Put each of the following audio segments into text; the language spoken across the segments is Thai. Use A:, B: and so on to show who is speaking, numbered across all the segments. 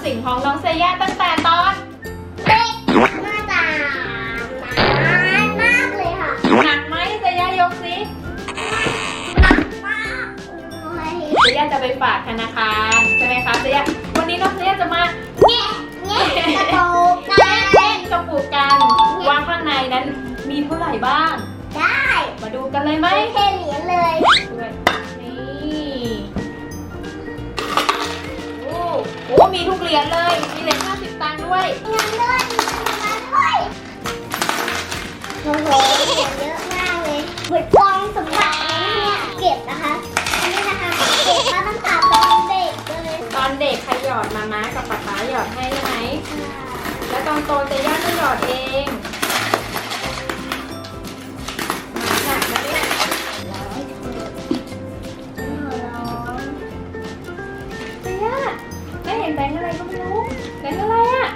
A: อมสินของน้องเซย่าตั้งแต่ตอน
B: เด็กน่าจะนานมากเลยค่ะ
A: หนักไหมเซย่ายกสิ
B: หนักมากเลย
A: เซย่าจะไปฝากธนาคารใช่ไหมคะเซย่าวันนี้น้องเซย่าจะมา
B: แง่แง่กระโปรงได้
A: เล่นกระปุกกันว่าข้างในนั้นมีเท่าไหร่บ้าง
B: ได้
A: มาดูกันเลยไหม
B: ไม่เทเหรียญเลย
A: โหมีทุกเหรียญเลย มีเหรียญ50ตังค์ด้วย
B: เงินด้วยเงินด้วยโอ้โหเหรียญเยอะมากเลยเหมือนกองสมบัติเลยนะเนี่ยเก็บนะคะอันนี้นะคะ เก็บมาตั้งแต่ตอนเด็กเลย
A: ตอนเด็กใครหยอดมาม้ากับป๊าป๊าหยอดให้ใช่ไหม แล้วตอนโตจะย่าก็หยอดเอง บงค์อะไรก็ไม่รู้ แบงค์อะไรอะ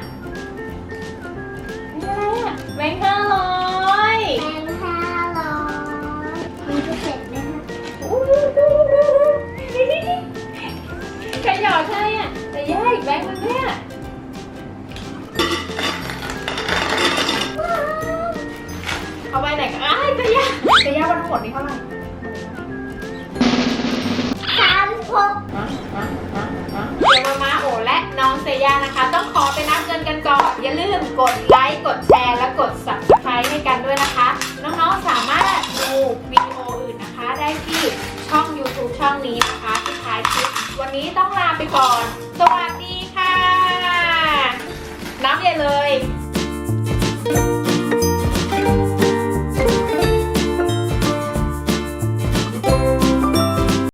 A: แบงค์อะไรอะแบงค์ห้าร้อย
B: แบงค์ห้าร้อยมีพิเศษไหมคะ
A: อู้ดูดูดูดูนี่นี่นี่ใครหยอดให้อะแต่ย่าอีกแบงค์นึงเนี่ยเอาไปไหนกันอ้ายแต่ย่าแต่ย่าวันทั้งหมดนี้เท่าไหร่ ลืมกดไลค์กดแชร์และกด subscribe ให้กันด้วยนะคะ น้องๆสามารถดูวิดีโออื่นนะคะ ได้ที่ช่อง YouTube ช่องนี้นะคะที่ท้ายคลิปวันนี้ต้องลาไปก่อน สวัสดีค่ะ น้ำเย็นเลย